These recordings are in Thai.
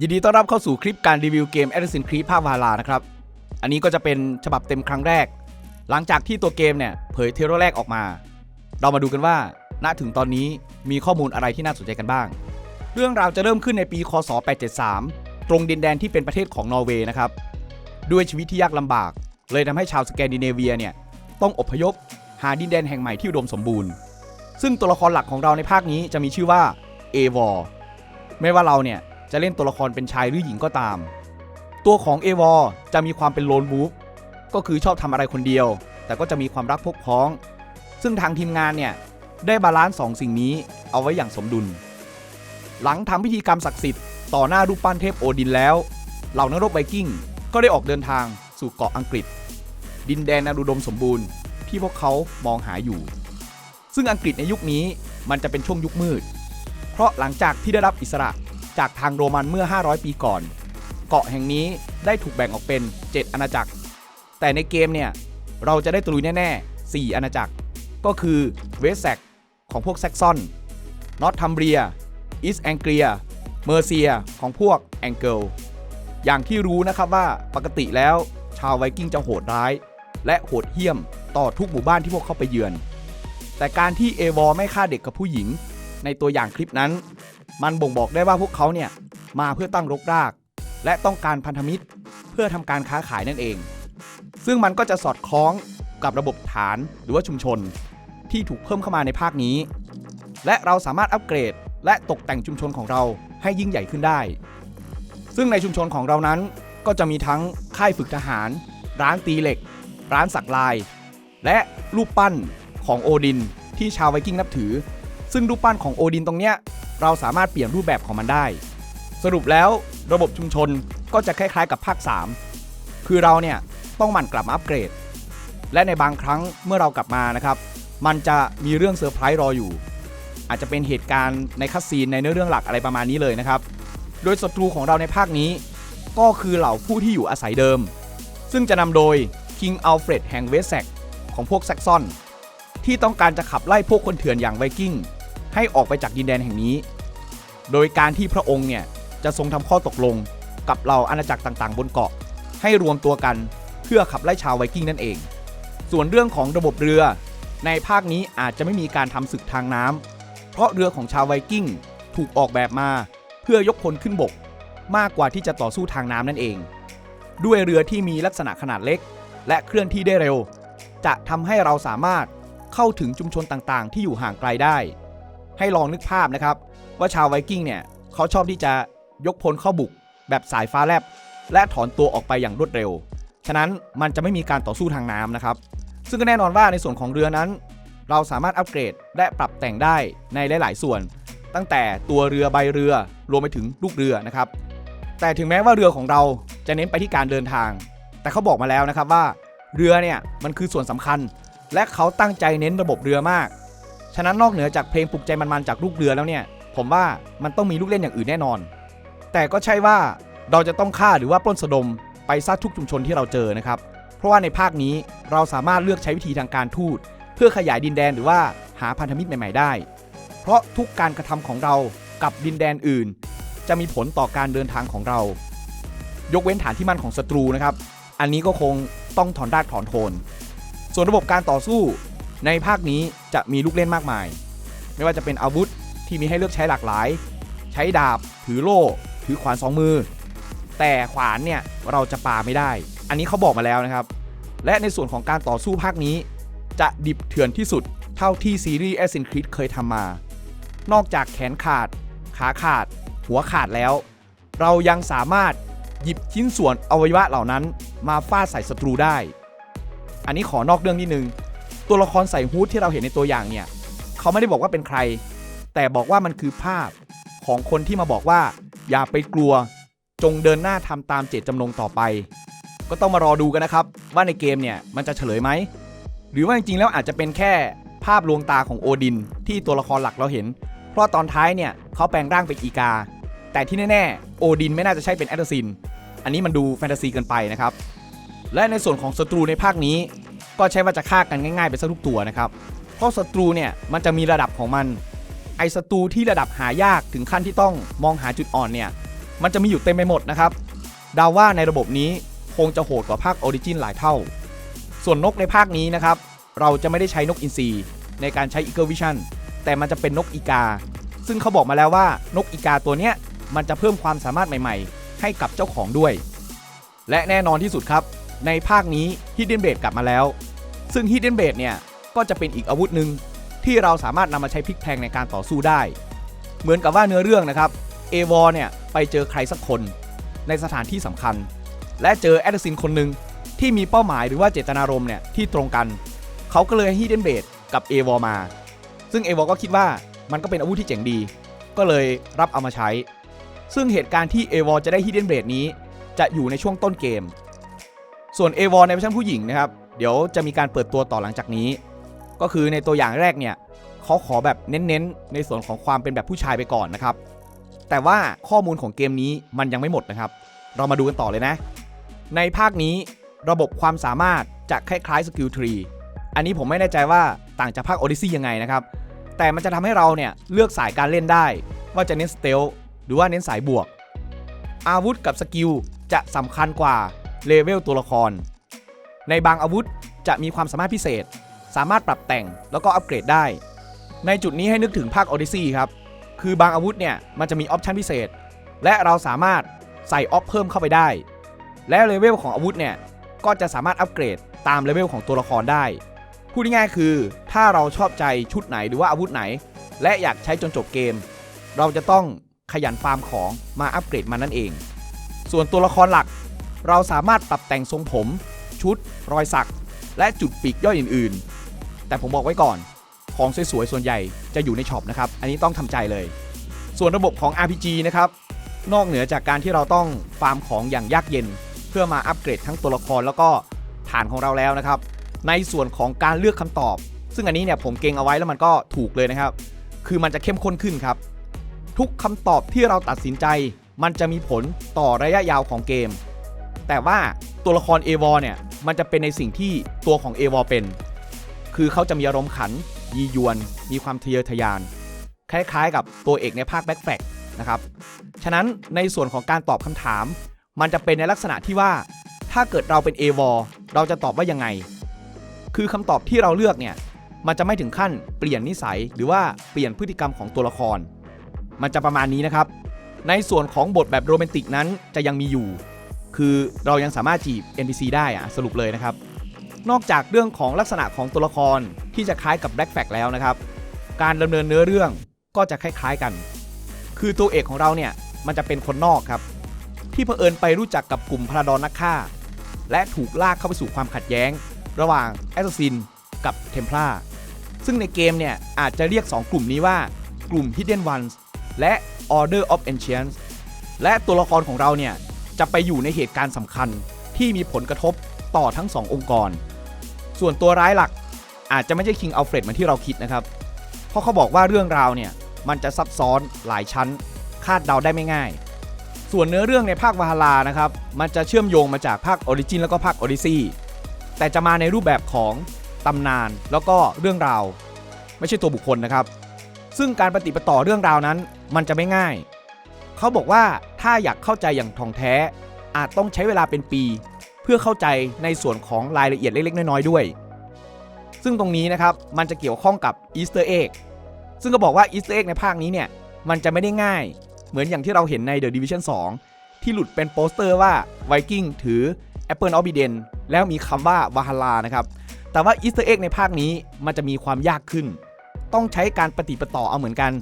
ยินดีต้อนรับเข้าสู่คลิปการรีวิวเกม Assassin's Creed ภาควาลานะครับ อันนี้ก็จะเป็นฉบับเต็มครั้งแรก หลังจากที่ตัวเกมเนี่ยเผยเทรลแรกออกมา เรามาดูกันว่า ณ ถึงตอนนี้มีข้อมูลอะไรที่น่าสนใจกันบ้าง เรื่องราวจะเริ่มขึ้นในปี คศ 873 ตรงดินแดนที่เป็นประเทศของนอร์เวย์นะครับ ด้วยชีวิตที่ยากลำบาก เลยทำให้ชาวสแกนดิเนเวียเนี่ยต้องอพยพหาดินแดนแห่งใหม่ที่อุดมสมบูรณ์ ซึ่งตัวละครหลักของเราในภาคนี้จะมีชื่อว่าเอวอร์ไม่ว่าเราเนี่ย จะเล่นตัวละครเป็นชายหรือหญิงก็ตาม ตัวของเอวอร์จะมีความเป็นโลนวูฟก็คือชอบทำอะไรคนเดียว แต่ก็จะมีความรักพกพ้อง ซึ่งทางทีมงานเนี่ยได้บาลานซ์สองสิ่งนี้เอาไว้อย่างสมดุล หลังทำพิธีกรรมศักดิ์สิทธิ์ต่อหน้ารูปปั้นเทพโอดินแล้ว เหล่านักรบไวกิ้งก็ได้ออกเดินทางสู่เกาะอังกฤษ ดินแดนอนุดมสมบูรณ์ ที่พวกเขามองหาอยู่ ซึ่งอังกฤษในยุคนี้มันจะเป็นช่วงยุคมืด เพราะหลังจากที่ได้รับอิสระ จากทางโรมันเมื่อ 500 ปีก่อน เกาะแห่งนี้ได้ถูกแบ่งออกเป็น 7 อาณาจักร แต่ในเกมเนี่ย เราจะได้ตรุยแน่ ๆ 4 อาณาจักร ก็คือเวสแซกของพวกแซกซอนนอตทัมเบียอิสแองเกียเมอร์เซียของพวกแองเกิลอย่างที่รู้นะครับว่าปกติแล้วชาวไวกิ้งจะโหดร้าย และโหดเหี้ยมต่อทุกหมู่บ้านที่พวกเขาไปเยือน แต่การที่เอวอไม่ฆ่าเด็กกับผู้หญิง ในตัวอย่างคลิปนั้น มันบ่งบอกได้ว่าพวกเขาเนี่ยมาเพื่อตั้งรกราก และต้องการพันธมิตรเพื่อทำการค้าขายนั่นเอง ซึ่งมันก็จะสอดคล้องกับระบบฐานหรือว่าชุมชน ที่ถูกเพิ่มเข้ามาในภาคนี้ และเราสามารถอัปเกรด และตกแต่งชุมชนของเราให้ยิ่งใหญ่ขึ้นได้ ซึ่งในชุมชนของเรานั้นก็จะมีทั้งค่ายฝึกทหาร ร้านตีเหล็ก ร้านสักลาย และรูปปั้นของโอดินที่ชาวไวกิ้งนับถือ ซึ่งรูปปั้นของโอดินตรงเนี้ย เราสามารถเปลี่ยนรูปแบบของมันได้ สรุปแล้วระบบชุมชนก็จะคล้ายๆกับภาค 3 คือเราเนี่ยต้องหมั่นกลับมาอัปเกรด และในบางครั้งเมื่อเรากลับมานะครับ มันจะมีเรื่องเซอร์ไพรส์รออยู่ อาจจะเป็นเหตุการณ์ในคัสซีนในเนื้อเรื่องหลักอะไรประมาณนี้เลยนะครับ โดยศัตรูของเราในภาคนี้ ก็คือเหล่าผู้ที่อยู่อาศัยเดิม ซึ่งจะนำโดย King Alfred แห่งเวสแซกของพวกแซกซอนที่ต้องการจะขับไล่พวกคนเถื่อนอย่างไวกิ้งให้ออกไปจากดินแดนแห่งนี้ โดยการที่พระองค์เนี่ยจะทรงทำข้อตกลงกับเหล่าอาณาจักรต่างๆ บนเกาะ ให้รวมตัวกันเพื่อขับไล่ชาวไวกิ้งนั่นเอง ส่วนเรื่องของระบบเรือ ในภาคนี้อาจจะไม่มีการทำศึกทางน้ำเพราะเรือของชาวไวกิ้งถูกออกแบบมา เพื่อยกพลขึ้นบก มากกว่าที่จะต่อสู้ทางน้ำนั่นเอง ด้วยเรือที่มีลักษณะขนาดเล็ก และเคลื่อนที่ได้เร็ว จะทำให้เราสามารถเข้าถึงชุมชนต่างๆ ที่อยู่ห่างไกลได้ ให้ลองนึกภาพนะครับ ว่าชาวไวกิ้งเนี่ยเขาชอบที่จะยกพลเข้าบุกแบบสายฟ้าแลบ และถอนตัวออกไปอย่างรวดเร็ว ฉะนั้นมันจะไม่มีการต่อสู้ทางน้ำนะครับ ซึ่งก็แน่นอนว่าในส่วนของเรือนั้น เราสามารถอัปเกรดและปรับแต่งได้ในหลาย ๆ ส่วน ตั้งแต่ตัวเรือใบเรือรวมไปถึงลูกเรือนะครับ แต่ถึงแม้ว่าเรือของเราจะเน้นไปที่การเดินทาง แต่เขาบอกมาแล้วนะครับว่า เรือเนี่ยมันคือส่วนสำคัญ และเขาตั้งใจเน้นระบบเรือมาก ฉะนั้นนอกเหนือจากเพลงปลุกใจมันๆจากลูกเรือแล้วเนี่ย ผมว่ามันต้องมีลูกเล่นอย่างอื่นแน่นอน แต่ก็ใช่ว่าเราจะต้องฆ่าหรือว่าปล้นสะดมไปซะทุกชุมชนที่เราเจอนะครับ เพราะว่าในภาคนี้เราสามารถเลือกใช้วิธีทางการทูตเพื่อขยายดินแดนหรือว่าหาพันธมิตรใหม่ ๆ ได้ เพราะทุกการกระทำของเรากับดินแดนอื่น จะมีผลต่อการเดินทางของเรา ยกเว้นฐานที่มั่นของศัตรูนะครับ อันนี้ก็คงต้องถอนรากถอนโคนส่วนระบบการต่อสู้ในภาคนี้จะมีลูกเล่นมากมาย ไม่ว่าจะเป็นอาวุธ ที่มีให้เลือกใช้หลากหลาย ใช้ดาบ ถือโล่ ถือขวานสองมือ แต่ขวานเนี่ยเราจะปาไม่ได้ อันนี้เขาบอกมาแล้วนะครับ และในส่วนของการต่อสู้ภาคนี้ จะดิบเถื่อนที่สุดเท่าที่ซีรีส์ Assassin's Creed เคยทำมา นอกจากแขนขาด ขาขาด หัวขาดแล้ว เรายังสามารถหยิบชิ้นส่วนอวัยวะเหล่านั้น มาฟาดใส่ศัตรูได้ อันนี้ขอนอกเรื่องนิดนึง ตัวละครใส่ฮูดที่เราเห็นในตัวอย่างเนี่ย เขาไม่ได้บอกว่าเป็นใคร แต่บอกว่ามันคือภาพของคนที่มาบอกว่า อย่าไปกลัวจงเดินหน้าทำตามเจตจำนงต่อไป ก็ต้องมารอดูกันนะครับ ว่าในเกมเนี่ยมันจะเฉลยไหม หรือว่าจริงๆแล้วอาจจะเป็นแค่ภาพลวงตาของโอดิน ที่ตัวละครหลักเราเห็น เพราะตอนท้ายเนี่ยเขาแปลงร่างเป็นอีกา แต่ที่แน่ๆโอดินไม่น่าจะใช่เป็นแอตซิน อันนี้มันดูแฟนตาซีเกินไปนะครับ และในส่วนของศัตรูในภาคนี้ ก็ใช่ว่าจะฆ่ากันง่ายๆไปซะทุกตัวนะครับ เพราะศัตรูเนี่ยมันจะมีระดับของมัน อศัตรูที่ระดับหายากถึงขั้นที่ต้องมองหาจุดอ่อนเนี่ย มันจะมีอยู่เต็มไปหมดนะครับดาว่าในระบบนี้คงจะโหดกว่าภาค Origin หลายเท่า ส่วนนกในภาคนี้นะครับ เราจะไม่ได้ใช้นกอินทรีในการใช้ Eagle Vision แต่มันจะเป็นนกอีกา ซึ่งเขาบอกมาแล้วว่านกอีกาตัวเนี้ยมันจะเพิ่มความสามารถใหม่ๆ ให้กับเจ้าของด้วย และแน่นอนที่สุดครับ ในภาคนี้ Hidden Blade กลับมาแล้ว ซึ่ง Hidden Blade เนี่ยก็จะเป็นอีกอาวุธหนึ่ง ที่เราสามารถนำมาใช้พลิกแพลงในการต่อสู้ได้ เหมือนกับว่าเนื้อเรื่องนะครับเอวอเนี่ยไปเจอใครสักคนในสถานที่สำคัญ และเจอแอดซินคนหนึ่งที่มีเป้าหมายหรือว่าเจตนารมณ์เนี่ยที่ตรงกัน เขาก็เลยให้ Hidden Blade กับเอวอมา ซึ่งเอวอก็คิดว่ามันก็เป็นอาวุธที่เจ๋งดี ก็เลยรับเอามาใช้ ซึ่งเหตุการณ์ที่เอวอจะได้ Hidden Blade นี้ จะอยู่ในช่วงต้นเกม ส่วนเอวอในเวอร์ชันผู้หญิงนะครับ เดี๋ยวจะมีการเปิดตัวต่อหลังจากนี้ ก็คือในตัวอย่างแรกเนี่ยเขาขอแบบเน้นๆ ในส่วนของความเป็นแบบผู้ชายไปก่อนนะครับ แต่ว่าข้อมูลของเกมนี้มันยังไม่หมดนะครับ เรามาดูกันต่อเลยนะ ในภาคนี้ระบบความสามารถจะคล้ายๆสกิลทรีอันนี้ผมไม่แน่ใจว่าต่างจากภาค Odyssey ยังไงนะครับ แต่มันจะทำให้เราเนี่ยเลือกสายการเล่นได้ ว่าจะเน้นสเตลหรือว่าเน้นสายบวก อาวุธกับสกิลจะสำคัญกว่าเลเวลตัวละคร ในบางอาวุธจะมีความสามารถพิเศษ สามารถปรับแต่งแล้วก็อัปเกรดได้ ในจุดนี้ให้นึกถึงภาค Odyssey ครับ คือบางอาวุธเนี่ยมันจะมีออปชันพิเศษ และเราสามารถใส่ออฟเพิ่มเข้าไปได้ และเลเวลของอาวุธเนี่ยก็จะสามารถอัปเกรดตามเลเวลของตัวละครได้ พูดง่ายๆคือ ถ้าเราชอบใจชุดไหนหรือว่าอาวุธไหน และอยากใช้จนจบเกม เราจะต้องขยันฟาร์มของมาอัปเกรดมันนั่นเอง ส่วนตัวละครหลัก เราสามารถปรับแต่งทรงผม ชุด รอยสัก และจุดปีกย่อยอื่น แต่ผมบอกไว้ก่อน ของสวยๆส่วนใหญ่จะอยู่ในช็อปนะครับ อันนี้ต้องทำใจเลย ส่วนระบบของ RPG นะครับ นอกเหนือจากการที่เราต้องฟาร์มของอย่างยากเย็น เพื่อมาอัปเกรดทั้งตัวละครแล้วก็ฐานของเราแล้วนะครับ ในส่วนของการเลือกคำตอบ ซึ่งอันนี้เนี่ยผมเก่งเอาไว้แล้วมันก็ถูกเลยนะครับ คือมันจะเข้มข้นขึ้นครับ ทุกคำตอบที่เราตัดสินใจ มันจะมีผลต่อระยะยาวของเกม แต่ว่าตัวละครเอวอเนี่ยมันจะเป็นในสิ่งที่ตัวของเอวอเป็น คือเขาจะมีอารมณ์ขัน ยียวน มีความทะเยอทะยาน คล้ายๆ กับตัวเอกในภาคแบ็คแฟกนะครับ ฉะนั้นในส่วนของการตอบคำถาม มันจะเป็นในลักษณะที่ว่า ถ้าเกิดเราเป็น a w o r เราจะตอบว่ายังไง คือคำตอบที่เราเลือกเนี่ย มันจะไม่ถึงขั้นเปลี่ยนนิสัยหรือว่าเปลี่ยนพฤติกรรมของตัวละคร มันจะประมาณนี้นะครับ ในส่วนของบทแบบโรแมนติกนั้นจะยังมีอยู่ คือเรายังสามารถจีบ NPC ได้อะสรุปเลยนะครับ นอกจากเรื่องของลักษณะของตัวละครที่จะคล้ายกับ Black Flag แล้วนะครับ การดำเนินเนื้อเรื่องก็จะคล้ายๆกัน คือตัวเอกของเราเนี่ยมันจะเป็นคนนอกครับ ที่เผอิญไปรู้จักกับกลุ่มพาราดอนนักฆ่า และถูกลากเข้าไปสู่ความขัดแย้ง ระหว่างแอสซินกับเทมพลาซึ่งในเกมเนี่ยอาจจะเรียก 2 กลุ่มนี้ว่ากลุ่ม Hidden Ones และ Order of Ancients และตัวละครของเราเนี่ยจะไปอยู่ในเหตุการณ์สำคัญที่มีผลกระทบต่อทั้ง2องค์กร ส่วนตัวร้ายหลักอาจจะไม่ใช่คิงอัลเฟรดเหมือนที่เราคิดนะครับ เพราะเขาบอกว่าเรื่องราวเนี่ยมันจะซับซ้อนหลายชั้น คาดเดาได้ไม่ง่าย ส่วนเนื้อเรื่องในภาควาฮารานะครับ มันจะเชื่อมโยงมาจากภาคออริจินแล้วก็ภาคออริซีแต่จะมาในรูปแบบของตำนานแล้วก็เรื่องราว ไม่ใช่ตัวบุคคลนะครับ ซึ่งการปฏิปต่อเรื่องราวนั้นมันจะไม่ง่าย เขาบอกว่าถ้าอยากเข้าใจอย่างท่องแท้ อาจต้องใช้เวลาเป็นปี เพื่อเข้าใจในส่วนของรายละเอียดเล็กๆ น้อยๆด้วย ซึ่งตรงนี้นะครับมันจะเกี่ยวข้องกับอีสเตอร์เอ็กซึ่งก็บอกว่าอีสเตอร์เอ็กในภาคนี้เนี่ยมันจะไม่ได้ง่าย เหมือนอย่างที่เราเห็นใน The Division 2 ที่หลุดเป็นโปสเตอร์ว่าไวกิ้งถือ Apple of Eden แล้วมีคำว่า v a h a l a นะครับ แต่ว่าอีสเตอร์เอ็กในภาคนี้มันจะมีความยากขึ้น ต้องใช้การปฏิปต่อเอาเหมือนกัน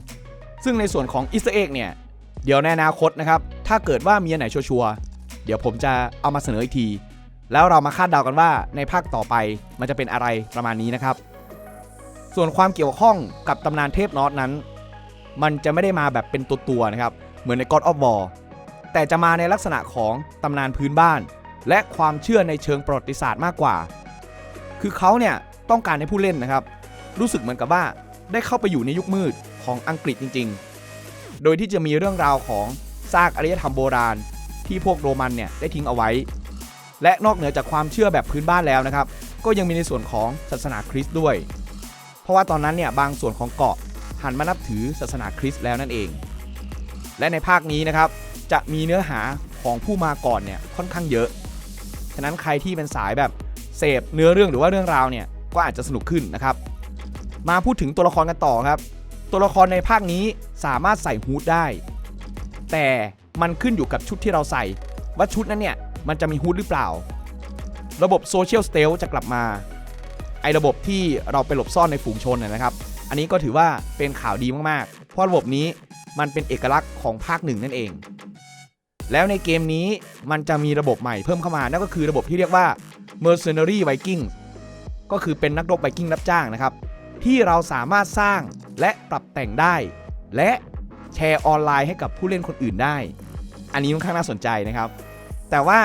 ซึ่งในส่วนของอีสเตอร์เอ็กเนี่ยเดี๋ยวในอนาคตนะครับถ้าเกิดว่ามีอันไหนชัวร์ๆเดี๋ยวผมจะเอามาเสนออีกที แล้วเรามาคาดเดากันว่าในภาคต่อไปมันจะเป็นอะไรประมาณนี้นะครับ ส่วนความเกี่ยวข้องกับตำนานเทพนอตนั้น มันจะไม่ได้มาแบบเป็นตัวๆนะครับ เหมือนใน God of War แต่จะมาในลักษณะของตำนานพื้นบ้าน และความเชื่อในเชิงประวัติศาสตร์มากกว่า คือเขาเนี่ยต้องการให้ผู้เล่นนะครับ รู้สึกเหมือนกับว่าได้เข้าไปอยู่ในยุคมืดของอังกฤษจริง ๆ โดยที่จะมีเรื่องราวของซากอารยธรรมโบราณ ที่พวกโรมันเนี่ยได้ทิ้งเอาไว้ และนอกเหนือจากความเชื่อแบบพื้นบ้านแล้วนะครับ ก็ยังมีในส่วนของศาสนาคริสต์ด้วย เพราะว่าตอนนั้นเนี่ยบางส่วนของเกาะหันมานับถือศาสนาคริสต์แล้วนั่นเอง และในภาคนี้นะครับจะมีเนื้อหาของผู้มาก่อนเนี่ยค่อนข้างเยอะ ฉะนั้นใครที่เป็นสายแบบเสพเนื้อเรื่องหรือว่าเรื่องราวเนี่ยก็อาจจะสนุกขึ้นนะครับ มาพูดถึงตัวละครกันต่อครับ ตัวละครในภาคนี้สามารถใส่ฮูดได้ แต่มันขึ้นอยู่กับชุดที่เราใส่ ว่าชุดนั้นเนี่ย มันจะมีฮูดหรือเปล่า ระบบโซเชียลสเตลจะกลับมา ไอ้ระบบที่เราไปหลบซ่อนในฝูงชนนะนะครับ อันนี้ก็ถือว่าเป็นข่าวดีมากๆ เพราะระบบนี้มันเป็นเอกลักษณ์ของภาคหนึ่งนั่นเอง แล้วในเกมนี้มันจะมีระบบใหม่เพิ่มเข้ามา นั่นก็คือระบบที่เรียกว่า Mercenary Viking ก็คือเป็นนักรบไวกิ้งรับจ้างนะครับ ที่เราสามารถสร้างและปรับแต่งได้ และแชร์ออนไลน์ให้กับผู้เล่นคนอื่นได้ อันนี้ค่อนข้างน่าสนใจนะครับ แต่ว่า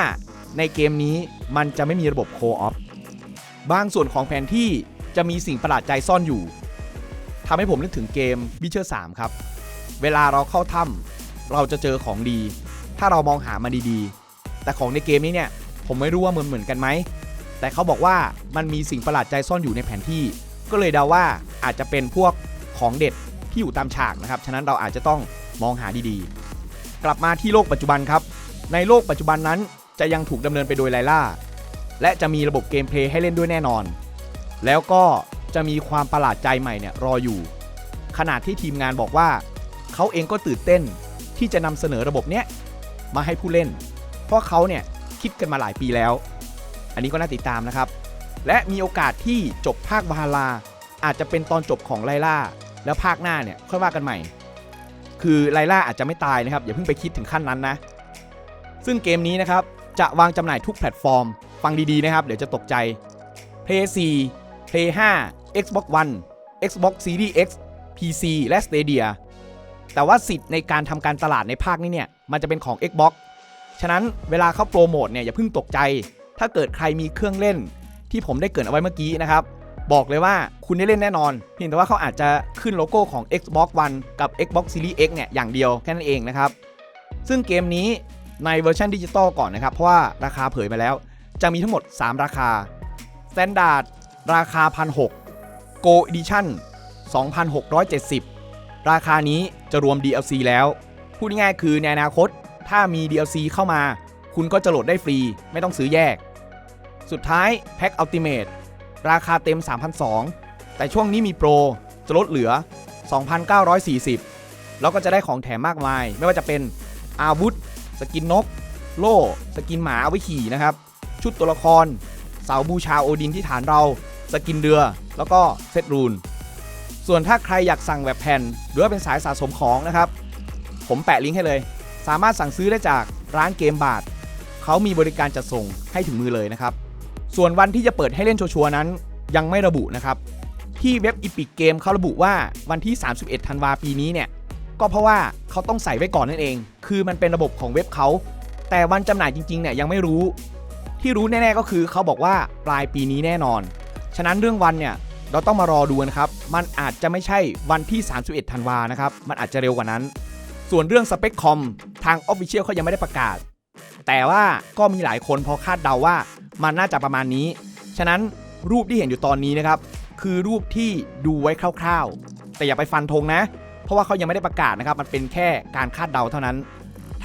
ในเกมนี้มันจะไม่มีระบบโคออฟบางส่วนของแผนที่จะมีสิ่งประหลาดใจซ่อนอยู่ทำให้ผมนึกถึงเกม Witcher 3 ครับ เวลาเราเข้าถ้ำเราจะเจอของดี ถ้าเรามองหามันดีๆ แต่ของในเกมนี้เนี่ย ผมไม่รู้ว่าเหมือนเหมือนกันไหม แต่เขาบอกว่ามันมีสิ่งประหลาดใจซ่อนอยู่ในแผนที่ ก็เลยเดาว่าอาจจะเป็นพวกของเด็ดที่อยู่ตามฉากนะครับ ฉะนั้นเราอาจจะต้องมองหาดีๆ กลับมาที่โลกปัจจุบันครับ ในโลกปัจจุบันนั้นจะยังถูกดำเนินไปโดยไลล่า และจะมีระบบเกมเพลย์ให้เล่นด้วยแน่นอน แล้วก็จะมีความประหลาดใจใหม่เนี่ยรออยู่ ขนาดที่ทีมงานบอกว่า เขาเองก็ตื่นเต้นที่จะนำเสนอระบบเนี้ยมาให้ผู้เล่น เพราะเขาเนี่ยคิดกันมาหลายปีแล้ว อันนี้ก็น่าติดตามนะครับ และมีโอกาสที่จบภาควาลา อาจจะเป็นตอนจบของไลล่า แล้วภาคหน้าเนี่ยค่อยว่ากันใหม่ คือไลล่าอาจจะไม่ตายนะครับอย่าเพิ่งไปคิดถึงขั้นนั้นนะ ซึ่งเกมนี้นะครับ จะวางจำหน่ายทุกแพลตฟอร์ม ฟังดีๆนะครับ เดี๋ยวจะตกใจ Play 4 Play 5 Xbox One Xbox Series X PC และ Stadia แต่ว่าสิทธิ์ในการทำการตลาดในภาคนี้เนี่ย มันจะเป็นของ Xbox ฉะนั้นเวลาเข้าโปรโมทเนี่ยอย่าเพิ่งตกใจ ถ้าเกิดใครมีเครื่องเล่น ที่ผมได้เกรินเอาไว้เมื่อกี้นะครับ บอกเลยว่าคุณได้เล่นแน่นอน เพียงแต่ว่าเขาอาจจะขึ้นโลโก้ของ Xbox One กับ Xbox Series X เนี่ยอย่างเดียวแค่นั้นเองนะครับ ซึ่งเกมนี้ ในเวอร์ชันดิจิตอลก่อนนะครับ เพราะว่าราคาเผยมาแล้ว จะมีทั้งหมด 3 ราคา Standard ราคา 1,600 Go Edition 2,670 ราคานี้จะรวม DLC แล้ว พูดง่ายๆคือในอนาคต ถ้ามี DLC เข้ามา คุณก็จะโหลดได้ฟรี ไม่ต้องซื้อแยก สุดท้ายแพ็ค Ultimate ราคาเต็ม 3,200 แต่ช่วงนี้มีโปร จะลดเหลือ 2,940 แล้วก็จะได้ของแถมมากมาย ไม่ว่าจะเป็นอาวุธ สกินนก โล่ สกินหมาเอาไว้ขี่นะครับ ชุดตัวละคร เสาบูชาโอดินที่ฐานเรา สกินเรือ แล้วก็เซตรูน ส่วนถ้าใครอยากสั่งแบบแผ่น หรือว่าเป็นสายสะสมของนะครับ ผมแปะลิงก์ให้เลย สามารถสั่งซื้อได้จากร้านเกมบาทเขามีบริการจัดส่งให้ถึงมือเลยนะครับ ส่วนวันที่จะเปิดให้เล่นชัวร์นั้น ยังไม่ระบุนะครับ ที่เว็บ Epic Game เขาระบุว่าวันที่ 31 ธันวาปีนี้เนี่ย ก็เพราะว่าเขาต้องใส่ไว้ก่อนนั่นเอง คือมันเป็นระบบของเว็บเขา แต่วันจำหน่ายจริงๆเนี่ยยังไม่รู้ ที่รู้แน่ๆก็คือเขาบอกว่าปลายปีนี้แน่นอน ฉะนั้นเรื่องวันเนี่ยเราต้องมารอดูนะครับ มันอาจจะไม่ใช่วันที่ 31 ธันวานะครับ มันอาจจะเร็วกว่านั้น ส่วนเรื่องสเปคคอมทาง Official เขายังไม่ได้ประกาศ แต่ว่าก็มีหลายคนพอคาดเดาว่ามันน่าจะประมาณนี้ ฉะนั้นรูปที่เห็นอยู่ตอนนี้นะครับ คือรูปที่ดูไว้คร่าวๆ แต่อย่าไปฟันธงนะ เพราะว่าเขายังไม่ได้ประกาศนะครับ มันเป็นแค่การคาดเดาเท่านั้น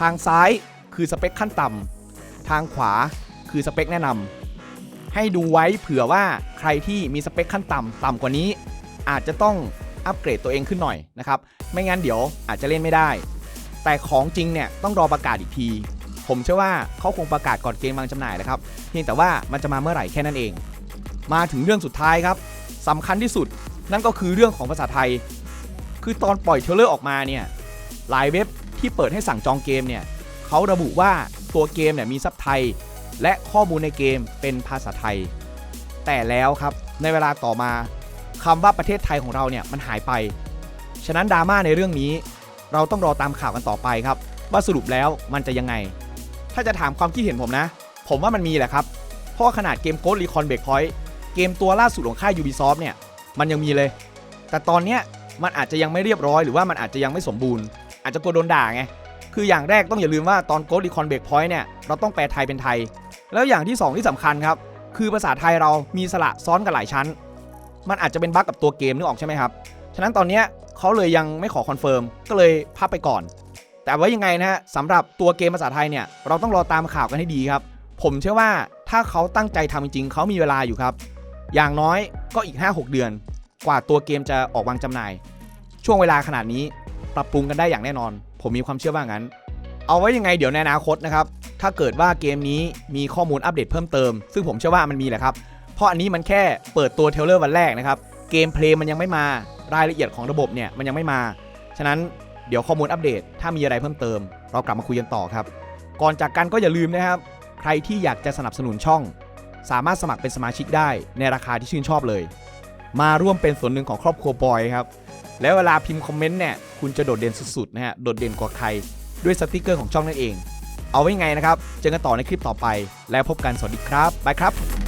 ทางซ้ายคือสเปคขั้นต่ำทางขวาคือสเปคแนะนำให้ดูไว้เผื่อว่าใครที่มีสเปคขั้นต่ำต่ำกว่านี้ อาจจะต้องอัปเกรดตัวเองขึ้นหน่อยนะครับ ไม่งั้นเดี๋ยวอาจจะเล่นไม่ได้ แต่ของจริงเนี่ยต้องรอประกาศอีกที ผมเชื่อว่าเขาคงประกาศก่อนเกมวางจำหน่ายแหละครับ เพียงแต่ว่ามันจะมาเมื่อไหร่แค่นั้นเอง มาถึงเรื่องสุดท้ายครับสำคัญที่สุดนั่นก็คือเรื่องของภาษาไทย คือตอนปล่อยเทเลอร์ออกมาเนี่ยหลายเว็บที่เปิดให้สั่งจองเกมเนี่ยเขาระบุว่าตัวเกมเนี่ยมีซับไทย และข้อมูลในเกมเป็นภาษาไทย แต่แล้วครับในเวลาต่อมาคำว่าประเทศไทยของเราเนี่ยมันหายไป ฉะนั้นดราม่าในเรื่องนี้ เราต้องรอตามข่าวกันต่อไปครับ ว่าสรุปแล้วมันจะยังไง ถ้าจะถามความคิดเห็นผมนะ ผมว่ามันมีแหละครับ เพราะขนาดเกม Ghost Recon Breakpoint เกมตัวล่าสุดของค่าย Ubisoft เนี่ยมันยังมีเลย แต่ตอนเนี้ย มันอาจจะยังไม่เรียบร้อยหรือว่ามันอาจจะยังไม่สมบูรณ์ อาจจะกลัวโดนด่าไง คืออย่างแรกต้องอย่าลืมว่าตอน Ghost Recon Breakpoint เนี่ยเราต้องแปลไทยเป็นไทย แล้วอย่างที่สองที่สำคัญครับ คือภาษาไทยเรามีสระซ้อนกันหลายชั้น มันอาจจะเป็นบั๊กกับตัวเกมนึกออกใช่ไหมครับ ฉะนั้นตอนนี้เขาเลยยังไม่ขอคอนเฟิร์มก็เลยพับไปก่อน แต่ว่ายังไงนะฮะสำหรับตัวเกมภาษาไทยเนี่ยเราต้องรอตามข่าวกันให้ดีครับ ผมเชื่อว่าถ้าเขาตั้งใจทำจริงๆเขามีเวลาอยู่ครับ อย่างน้อยก็อีก 5-6 เดือน กว่าตัวเกมจะออกวางจำหน่าย ช่วงเวลาขนาดนี้ปรับปรุงกันได้อย่างแน่นอน ผมมีความเชื่อว่างั้น เอาไว้ยังไงเดี๋ยวในอนาคตนะครับ ถ้าเกิดว่าเกมนี้มีข้อมูลอัปเดตเพิ่มเติม ซึ่งผมเชื่อว่ามันมีแหละครับ เพราะอันนี้มันแค่เปิดตัวเทลเลอร์วันแรกนะครับ เกมเพลย์มันยังไม่มารายละเอียดของระบบเนี่ยมันยังไม่มา ฉะนั้นเดี๋ยวข้อมูลอัปเดต ถ้ามีอะไรเพิ่มเติม เรากลับมาคุยกันต่อครับ ก่อนจากกันก็อย่าลืมนะครับ ใครที่อยากจะสนับสนุนช่อง สามารถสมัครเป็นสมาชิกได้ในราคาที่ชื่นชอบเลย มาร่วมเป็นส่วนหนึ่งของครอบครัวบอยครับ แล้วเวลาพิมพ์คอมเมนต์เนี่ยคุณจะโดดเด่นสุดๆนะฮะโดดเด่นกว่าใครด้วยสติกเกอร์ของช่องนั่นเอง เอาไว้ไงนะครับ เจอกันต่อในคลิปต่อไป แล้วพบกันสวัสดีครับบายครับ